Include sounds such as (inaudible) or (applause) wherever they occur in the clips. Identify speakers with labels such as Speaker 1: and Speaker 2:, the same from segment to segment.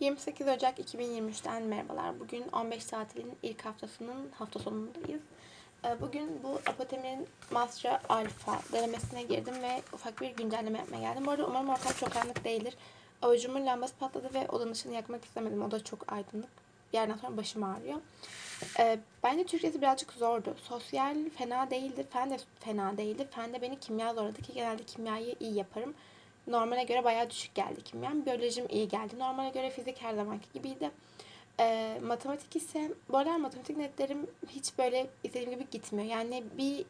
Speaker 1: 28 Ocak 2023'ten merhabalar. Bugün 15 tatilin ilk haftasının hafta sonundayız. Ee, Bugün bu Apotemir'in Master Alpha denemesine girdim ve ufak bir güncelleme yapmaya geldim. Bu arada umarım ortam çok karanlık değildir. Avucumun lambası patladı ve odanın ışığını yakmak istemedim. Oda çok aydınlık. Bir yerden sonra başım ağrıyor. Ee, bence Türkçesi birazcık zordu. Sosyal fena değildi. Fen de fena değildi. Fen de beni kimya zorladı ki genelde kimyayı iyi yaparım. Normale göre bayağı düşük geldi kimyam. Biyolojim iyi geldi. Normale göre fizik her zamanki gibiydi. Ee, matematik ise bu aralar matematik netlerim hiç böyle istediğim gibi gitmiyor. Yani bir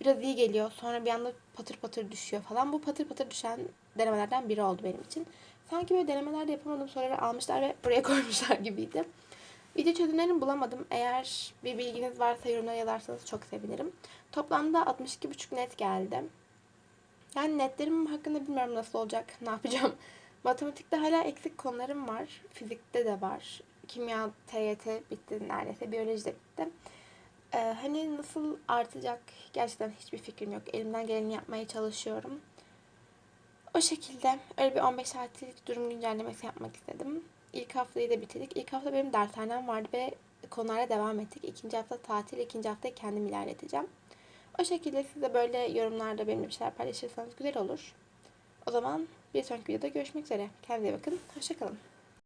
Speaker 1: biraz iyi geliyor. Sonra bir anda patır patır düşüyor falan. Bu patır patır düşen denemelerden biri oldu benim için. Sanki böyle denemelerde yapamadığım soruları almışlar ve buraya (laughs) koymuşlar gibiydi. Video çözümlerini bulamadım. Eğer bir bilginiz varsa yorumlara yazarsanız çok sevinirim. Toplamda 62,5 net geldi. Yani netlerim hakkında bilmiyorum nasıl olacak, (laughs) ne yapacağım. Matematikte hala eksik konularım var. Fizikte de var. Kimya, TYT bitti neredeyse. Biyoloji de bitti. Ee, hani nasıl artacak gerçekten hiçbir fikrim yok. Elimden geleni yapmaya çalışıyorum. O şekilde öyle bir 15 saatlik durum güncellemesi yapmak istedim. İlk haftayı da bitirdik. İlk hafta benim dershanem vardı ve konulara devam ettik. İkinci hafta tatil, ikinci hafta kendim ilerleteceğim. O şekilde siz de böyle yorumlarda benimle bir şeyler paylaşırsanız güzel olur. O zaman bir sonraki videoda görüşmek üzere. Kendinize bakın. Hoşçakalın.